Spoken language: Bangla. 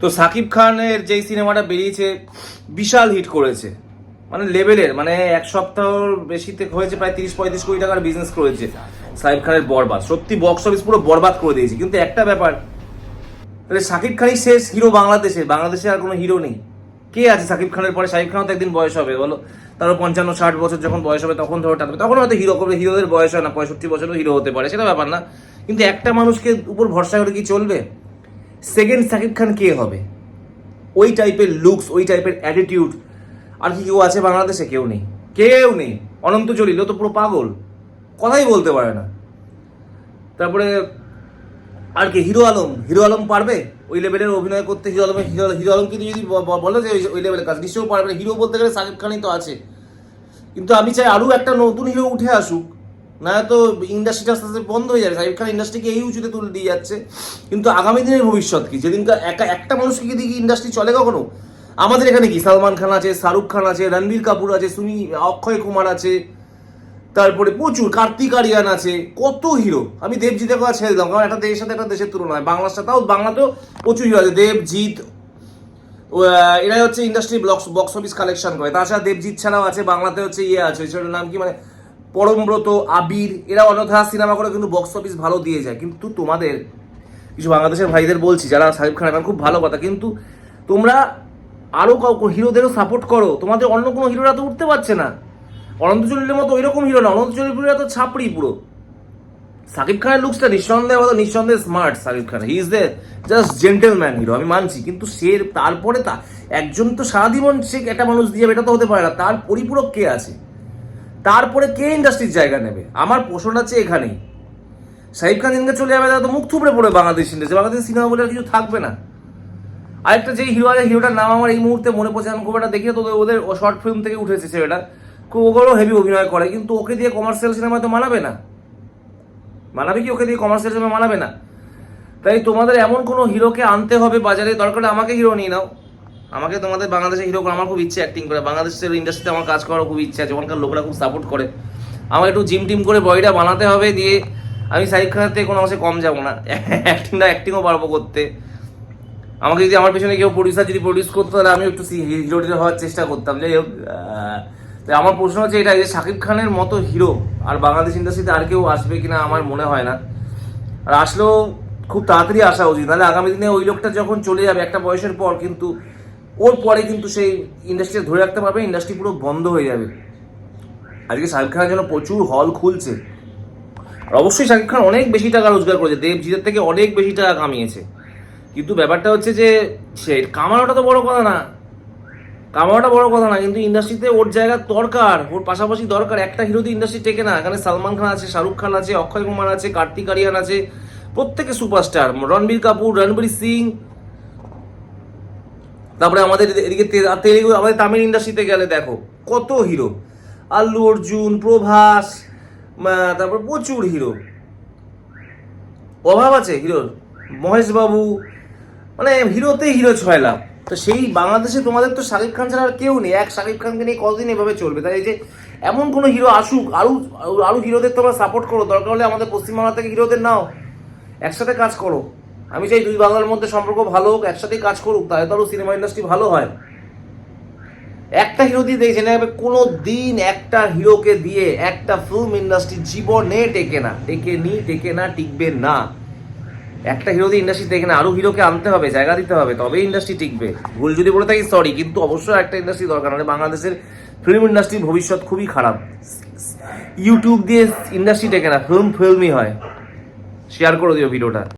তো সাকিব খানের যেই সিনেমাটা বেরিয়েছে, বিশাল হিট করেছে। মানে লেভেলের মানে এক সপ্তাহর বেশিতে হয়েছে, প্রায় তিরিশ পঁয়ত্রিশ কোটি টাকার বিজনেস করেছে সাকিব খানের বরবাদ। সত্যি বক্স অফিস পুরো বরবাদ করে দিয়েছে। কিন্তু একটা ব্যাপার, তাহলে সাকিব খানই শেষ হিরো বাংলাদেশে বাংলাদেশে আর কোনো হিরো নেই। কে আছে সাকিব খানের পরে? সাকিব খানও তো একদিন বয়স হবে, বলো। তারও পঞ্চান্ন, ষাট বছর যখন বয়স হবে, তখন ধরো টানবে তখন হয়তো হিরো করবে হিরোদের বয়স হয় না, পঁয়ষট্টি বছরও হিরো হতে পারে, সেটা ব্যাপার না। কিন্তু একটা মানুষকে উপর ভরসা করে কি চলবে? সেকেন্ড সাকিব খান কে হবে? ওই টাইপের লুকস ওই টাইপের অ্যাটিটিউড আর কি কেউ আছে বাংলাদেশে? কেউ নেই। কেউ নেই। অনন্ত জলিল তো পুরো পাগল। কথাই বলতে পারে না। তারপরে আর কি, হিরো আলম? হিরো আলম পারবে? ওই লেভেলের অভিনয় করতে hero Alam, hero hero Alam কিন্তু যদি বলে যে ওই- ওই লেভেলের কাজ, নিশ্চয়ই পারবে হিরো বলতে গেলে সাকিব খানই তো আছে। কিন্তু আমি চাই আরও একটা নতুন হিরো উঠে আসুক। না তো ইন্ডাস্ট্রিটা আস্তে আস্তে বন্ধ হয়ে যাবে। সাকিব খান ইন্ডাস্ট্রিকে এই উঁচুতে তুলে দিয়ে যাচ্ছে। কিন্তু আগামী দিনের ভবিষ্যৎ কি? যেদিনকার একা একটা মানুষকে কি দিয়ে ইন্ডাস্ট্রি চলে কখনো? আমাদের এখানে কি? সালমান খান আছে, শাহরুখ খান আছে, রণবীর কাপুর আছে সুনি অক্ষয় কুমার আছে, তারপরে প্রচুর কার্তিক আরিয়ান আছে, কত হিরো। আমি দেবজিতের কথা ছেড়ে দিলাম, কারণ একটা দেশের সাথে একটা দেশের তুলনা হয় বাংলার সাথে তাও বাংলাতেও প্রচুর হিরো আছে। দেবজিৎ এরাই হচ্ছে industry box box office collection করে। তাছাড়া দেবজিৎ ছাড়াও আছে, বাংলাতে হচ্ছে ইয়ে আছে, সেটার নাম কি মানে পরমব্রত, আবির, এরা অনথা সিনেমা করে কিন্তু বক্স অফিস ভালো দিয়ে যায়। কিন্তু তোমাদের, কিছু বাংলাদেশের ভাইদের বলছি, যারা সাকিব খান এখন খুব ভালো কথা, কিন্তু তোমরা আরও কাউকে হিরোদেরও সাপোর্ট করো। তোমাদের অন্য কোনো হিরোরা তো উঠতে পারছে না। অনন্ত চলিলের মতো ওইরকম হিরো না। অনন্ত চলিপুরিরা তো ছাপড়ি পুরো। সাকিব খানের লুকসটা নিঃসন্দেহে বলো নিঃসন্দেহে smart Shakib Khan. He is the just gentleman hero আমি মানছি। কিন্তু সে তারপরে তা, একজন তো সারা জীবন সে একটা মানুষ দিয়ে, এটা তো হতে পারে না। তার পরিপূরক কে আছে? তারপরে কে ইন্ডাস্ট্রির জায়গা নেবে? আমার প্রশ্ন আছে এখানেই। সাহিব খান দিনকে চলে যাবে, তারা তো মুখ থুবড়ে পড়ে বাংলাদেশ ইন্ডাস্ট্রি বাংলাদেশ সিনেমা বলে আর কিছু থাকবে না। আরেকটা যে হিরো আছে হিরোটার নাম আমার এই মুহূর্তে মনে পড়ছে আমি খুব একটা দেখি তো, ওদের শর্ট ফিল্ম থেকে উঠেছে ছেলেটা খুব ওগুলো হেভি অভিনয় করে, কিন্তু ওকে দিয়ে কমার্শিয়াল সিনেমা তো মানাবে না। মানাবে কি? ওকে দিয়ে কমার্শিয়াল সিনেমা মানাবে না। তাই তোমাদের এমন কোনো হিরোকে আনতে হবে বাজারে? দরকার আমাকে হিরো নিয়ে নাও। আমাকে তোমাদের বাংলাদেশে হিরো করে আমার খুব ইচ্ছে অ্যাক্টিং করে। বাংলাদেশের ইন্ডাস্ট্রিতে আমার কাজ করার খুব ইচ্ছে আছে, ওখানকার লোকরা খুব সাপোর্ট করে। আমার একটু জিম টিম করে বডিটা বানাতে হবে দিয়ে আমি সাহিব খানের থেকে কোনো অংশে কম যাব না। অ্যাক্টিংটা অ্যাক্টিংও পারব করতে। আমাকে যদি আমার পেছনে কেউ প্রডিউসার যদি প্রডিউস করতো, তাহলে আমি একটু হিরো টিরো হওয়ার চেষ্টা করতাম। যাই হোক তাই আমার প্রশ্ন হচ্ছে এটা যে শাকিব খানের মতো হিরো আর বাংলাদেশ ইন্ডাস্ট্রিতে আর কেউ আসবে কিনা আমার মনে হয় না। আর আসলেও খুব তাড়াতাড়ি আসা উচিত। নাহলে আগামী দিনে ওই লোকটা যখন চলে যাবে, একটা বয়সের পর কিন্তু ওর পরে কিন্তু সেই ইন্ডাস্ট্রি ধরে রাখতে পারবে ইন্ডাস্ট্রি পুরো বন্ধ হয়ে যাবে। আজকে শাকিব খানের জন্য প্রচুর হল খুলছে। আর অবশ্যই শাকিব খান অনেক বেশি টাকা রোজগার করেছে, দেবজিতের থেকে অনেক বেশি টাকা কামিয়েছে। কিন্তু ব্যাপারটা হচ্ছে যে, সে কামানোটা তো বড় কথা না। কামানোটা বড় কথা না, কিন্তু ইন্ডাস্ট্রিতে ওর জায়গা দরকার, ওর পাশাপাশি দরকার। একটা হিরোতে ইন্ডাস্ট্রি টেকে না এখানে সালমান খান আছে, শাহরুখ খান আছে, অক্ষয় কুমার আছে, কার্তিক আরিয়ান আছে, প্রত্যেকে সুপারস্টার রণবীর কাপুর, রণবীর সিং তারপরে আমাদের এদিকে তেলেগু আমাদের তামিল ইন্ডাস্ট্রিতে গেলে দেখো, কত হিরো আল্লু অর্জুন, প্রভাস তারপর প্রচুর হিরো অভাব আছে হিরোর মহেশ বাবু মানে হিরোতে হিরো ছয় লাভ তো সেই বাংলাদেশে তোমাদের তো শাকিব খান ছাড়া আর কেউ নেই। এক শাকিব খানকে নিয়ে কতদিন এভাবে চলবে? তাই এই যে এমন কোনো হিরো আসুক আরও- আরও হিরোদের তোমরা সাপোর্ট করো। দরকার হলে আমাদের পশ্চিমবাংলা থেকে হিরোদের নাও। একসাথে কাজ করো। আমি চাই দুই বাংলার মধ্যে সম্পর্ক ভালো হোক, একসাথেই কাজ করুক, তাহলে তো সিনেমা ইন্ডাস্ট্রি ভালো হয়। একটা হিরো দিয়ে দেখছে না কোনো দিন একটা হিরোকে দিয়ে একটা ফিল্ম ইন্ডাস্ট্রি জীবনে টেকে না। টেকে নি, টেকে না, টিকবে না। একটা হিরো দিয়ে ইন্ডাস্ট্রি টেকে না আরও হিরোকে আনতে হবে, জায়গা দিতে হবে, তবেই ইন্ডাস্ট্রি টিকবে। ভুল যদি বলে থাকি সরি কিন্তু অবশ্যই একটা ইন্ডাস্ট্রি দরকার, নাহলে বাংলাদেশের ফিল্ম ইন্ডাস্ট্রির ভবিষ্যৎ খুবই খারাপ। ইউটিউব দিয়ে ইন্ডাস্ট্রি টেকে না ফিল্ম ফিল্মই হয়। শেয়ার করে দিও ভিডিওটা